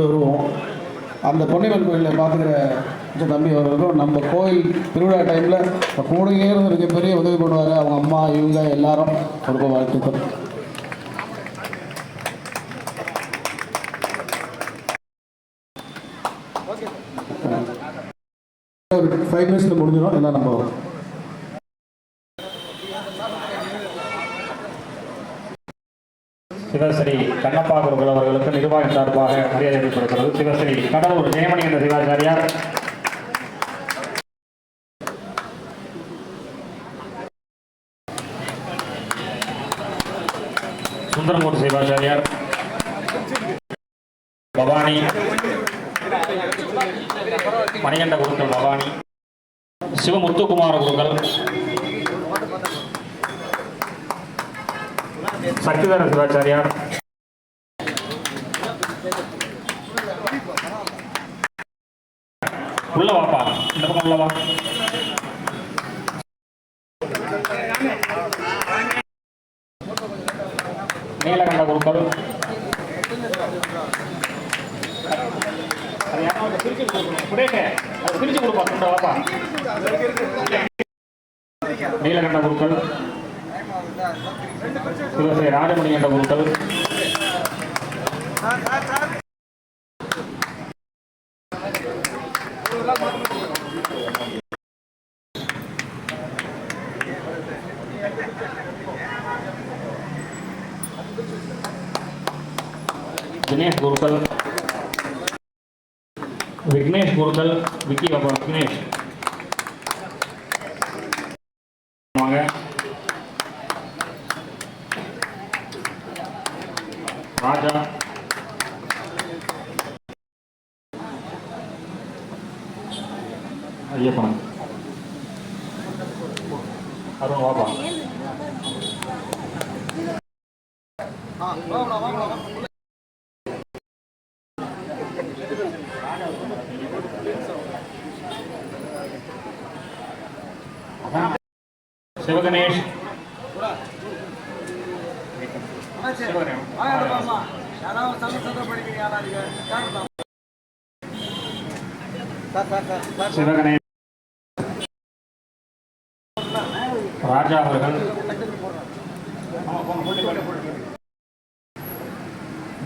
வருவோம். அந்த பொன்னியம்மன் கோயிலில் பார்த்துக்கிற கொஞ்சம் தம்பி அவர்களும் நம்ம கோயில் திருவிழா டைமில் கூடயே இருந்து மிகப்பெரிய உதவி பண்ணுவார். அவங்க அம்மா இவங்க எல்லாரும் ரொம்ப வாழ்த்துக்கள். ஒரு ஃபைவ் மினிட்ஸில் முடிஞ்சிடும். எல்லாம் நம்ம சிவஸ்ரீ கண்ணப்பா குருக்கள் அவர்களுக்கு நிர்வாகம் சார்பாக மரியாதை அளிக்கப்படுகிறது சிவஸ்ரீ கடலூர் ஜெயமணி என்ற சிவாச்சாரியார். சுந்தரமூர் சிவாச்சாரியார். பவானி. மணிகண்ட குருக்கள் பவானி. சிவமுத்துக்குமார குருக்கள் சக்திதர சிவாச்சாரியார். உள்ள வாப்பா. இந்த பக்கம் உள்ள வா. நீலகண்ட குருக்கள். பிரிச்சு கொடுப்பா. நீலகண்ட குருக்கள். சிவசை ராஜமணி என்ற குருக்கள் தினேஷ் குருக்கள். விக்னேஷ் குருக்கள் விக்கி பாப்பா விக்னேஷ். வாங்க ராஜா. ஐயப்பன். அருண் வாப்பா. சிவகணேஷ். சிவகணேஷ் ராஜா அவர்கள்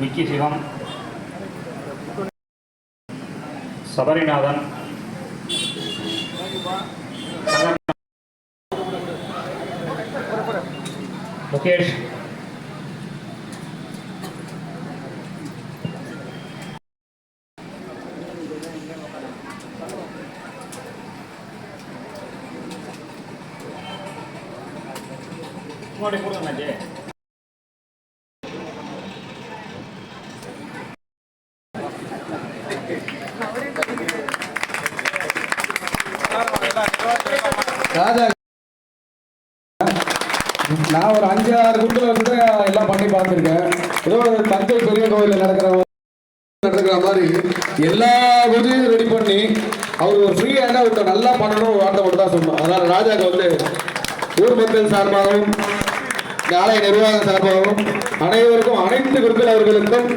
விக்கி சிவம் சபரிநாதன் முகேஷ் ராஜா. நான் ஒரு அஞ்சு ஆறு குண்டுல வந்து எல்லாம் பண்ணி பார்த்துருக்கேன். ஏதோ ஒரு தஞ்சை பெரிய கோவிலில் நடக்கிற நடக்கிற மாதிரி எல்லா குதியும் ரெடி பண்ணி அவர் ஒரு ஃப்ரீ ஹேண்டாக ஒருத்தர் நல்லா பண்ணணும் ஒரு வார்த்தை மட்டும் தான் சொன்னோம் அதனால ராஜாக்கு வந்து ஊர் மக்கள் சார்பாகவும் ஆலய நிர்வாகம் சார்பாகவும் அனைவருக்கும் அனைத்து குருக்கள் அவர்களுக்கும்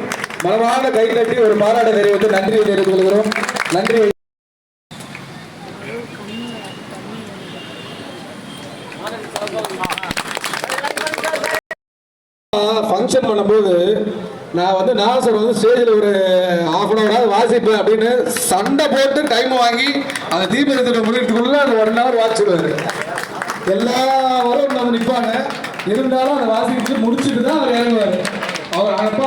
மனமார்ந்த கை ஒரு பாராட்டு தெரிவித்து நன்றியை தெரிவித்துக் கொள்கிறோம். நன்றி. ஃபங்க்ஷன் பண்ணும்போது நான் வந்து நாசர் வந்து ஸ்டேஜில் ஒரு ஆஃப் அன் ஹவராவது வாசிப்பேன் அப்படின்னு சண்டை போட்டு டைம் வாங்கி அந்த தீபத்தை முடிக்கிறதுக்குள்ள அந்த ஒன் ஹவர் வாசிடுவார் எல்லாரும் நம்ம நிற்பாங்க இருந்தாலும் அதை வாசிச்சு முடிச்சுட்டு தான் அவர் இறங்குவார். அவர் அப்பா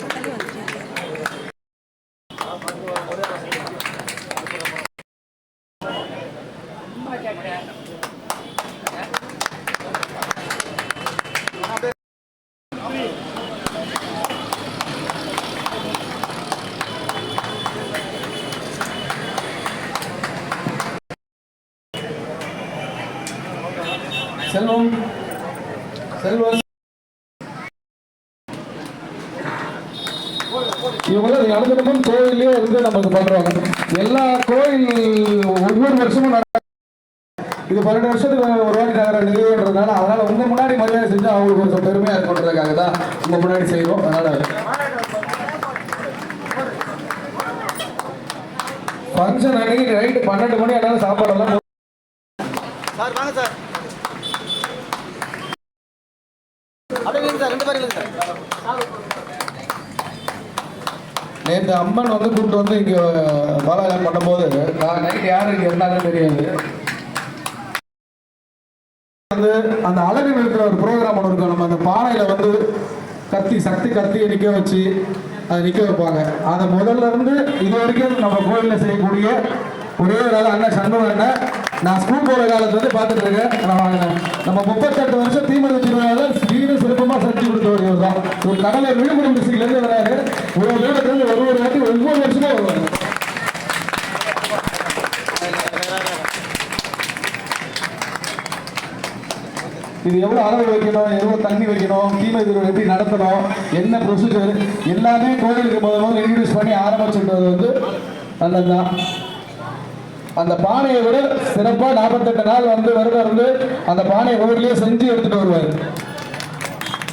செல்வம். செல்வம். இவங்க பண்ணுவாங்க கோயிலே இருந்து நமக்கு பண்றாங்க. எல்லா கோயில் ஒவ்வொரு வருஷமும் இது பன்னெண்டு வருஷத்துக்கு ஒரு வாட்டி நகர நிகழ்வுன்றதுனால அதனால உங்க முன்னாடி மரியாதை செஞ்சு அவங்களுக்கு கொஞ்சம் பெருமையா இருக்கணுன்றதுக்காக தான் உங்க முன்னாடி செய்யறோம் அதனால ஃபங்க்ஷன் அன்னைக்கு நைட்டு பன்னெண்டு மணி ஆனாலும் சாப்பாடெல்லாம் சார் வாங்க சார் அப்படியே இல்லைங்க சார் ரெண்டு பேரும் இல்லைங்க சார் நேற்று அம்மன் வந்து கூப்பிட்டு வந்து இங்க பாலாஜலம் பண்ணும்போது நான் நைட் யாரும் இங்க இருந்தாங்கன்னு தெரியாது. வந்து அந்த அழகு இருக்கிற ஒரு ப்ரோக்ராம் ஒன்று இருக்கும். நம்ம அந்த பானையில வந்து கத்தி சக்தி கத்தியை நிக்க வச்சு அதை நிக்க வைப்பாங்க. அதை முதல்ல இருந்து இது வரைக்கும் நம்ம கோயில்ல செய்யக்கூடிய ஒரே ஒரு ஆள் அண்ணன் சண்முக அண்ணன் நான் ஸ்கூல் போற காலத்துல இருந்து பார்த்துட்டு இருக்கேன். நம்ம முப்பத்தெட்டு வருஷம் தீமதி ஒரு கடலை விழுப்புரம் டிஸ்ட்ரிக்ட்ல இருந்து வராரு. ஒரு தூரத்துல இருந்து ஒரு ஒரு வாட்டி ஒவ்வொரு வருஷமும் வருவாங்க இது எவ்வளவு அளவு வைக்கணும்? எவ்வளவு தண்ணி வைக்கணும்? தீமை திருவிழா எப்படி நடத்தணும்? என்ன ப்ரொசீஜர் எல்லாமே கோயிலுக்கு முதல்ல முதல்ல இன்ட்ரடியூஸ் பண்ணி ஆரம்பிச்சுன்றது வந்து நல்லதுதான். அந்த பானையை விட சிறப்பாக நாற்பத்தெட்டு நாள் வந்து வருடம் வந்து அந்த பானையை ரோட்லேயே செஞ்சு எடுத்துட்டு வருவார்.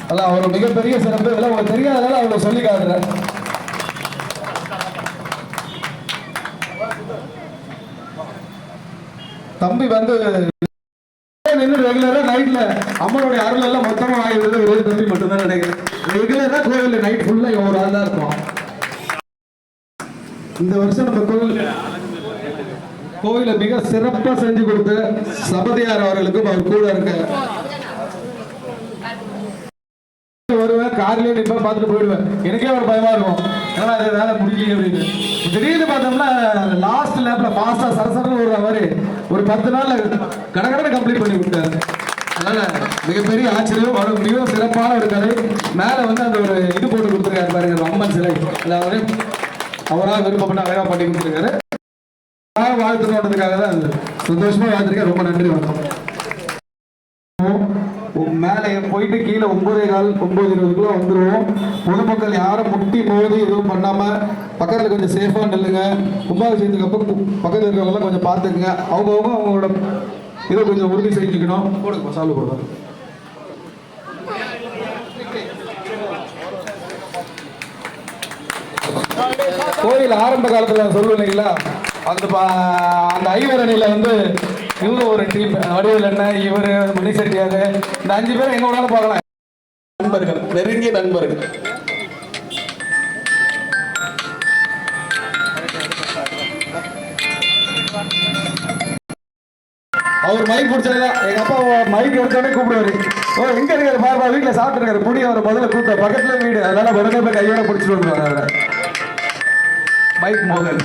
அதான் அவர் மிகப்பெரிய சிறப்பு. இதெல்லாம் உங்களுக்கு தெரியாதனால அவங்க சொல்லி காட்டுறேன். தம்பி வந்து நின்று ரெகுலரா நைட்ல அம்மனுடைய அருள் எல்லாம் மொத்தமா வாங்கிடுறது ஒரே தம்பி மட்டும்தான் நினைக்கிறேன். ரெகுலரா கோவில் நைட் ஃபுல்லா ஒரு ஆள் தான் இருக்கும் இந்த வருஷம் நம்ம கோவில் கோவில மிக சிறப்பா செஞ்சு கொடுத்த சபதியார் அவர்களுக்கும் அவர் கூட இருக்க காரிலே நிற்பா பார்த்துட்டு போயிடுவேன். எனக்கே ஒரு பயமா இருக்கும். ஏன்னா அது வேலை முடியல அப்படின்னு. திடீர்னு பார்த்தோம்னா லாஸ்ட் லேப்ல ஃபாஸ்டா சரசரன்னு ஒரு மாதிரி ஒரு பத்து நாள்ல கடகடனை கம்ப்ளீட் பண்ணி கொடுத்தாரு. அதனால மிகப்பெரிய ஆச்சரியம் அவர் மிக சிறப்பான ஒரு கதை. மேல வந்து அந்த ஒரு இது போட்டு கொடுத்துருக்காரு பாருங்க அம்மன் சிலை. அதாவது அவராக விருப்பப்பட்ட அழகா பண்ணி கொடுத்துருக்காரு. நான் தான் சந்தோஷமா வாழ்த்துருக்கேன். ரொம்ப நன்றி வணக்கம். போயிட்டு கீழே ஒன்பதே கால் ஒன்பது இருபதுக்குள்ள வந்துருவோம். பொதுமக்கள் யாரும் முட்டி மோதி எதுவும் பண்ணாம பக்கத்துல கொஞ்சம் சேஃபா நில்லுங்க. கும்பாபிஷேகத்துக்கு அப்போ பக்கத்தில் பக்கத்துல கொஞ்சம் பார்த்துக்குங்க. அவங்கவுங்க அவங்களோட இதை கொஞ்சம் உறுதி செஞ்சுக்கணும். போடுங்க சால்வ் போடுவாங்க கோயில் ஆரம்ப காலத்துல நான் சொல்லுவேன் இல்லைங்களா? அந்த பா- அந்த ஐவரணியில வந்து இவங்க ஒரு டீம் வடிவில் என்ன? இவரு முனிசெட்டியாரு இந்த அஞ்சு பேர் எங்க வேணாலும் பார்க்கலாம். நண்பர்கள் நெருங்கிய நண்பர்கள். அவர் மைக் பிடிச்சதுதான் எங்க அப்பா மைக் எடுத்தோடனே கூப்பிடுவாரு. ஓ எங்க இருக்காரு பாப்பா வீட்டுல சாப்பிட்டு இருக்காரு புடி அவரை முதல்ல கூப்பிட்ட பக்கத்துல வீடு. அதனால உடனே போய் கையோட பிடிச்சிட்டு வந்துருவாரு அவரை. மைக் மோகன்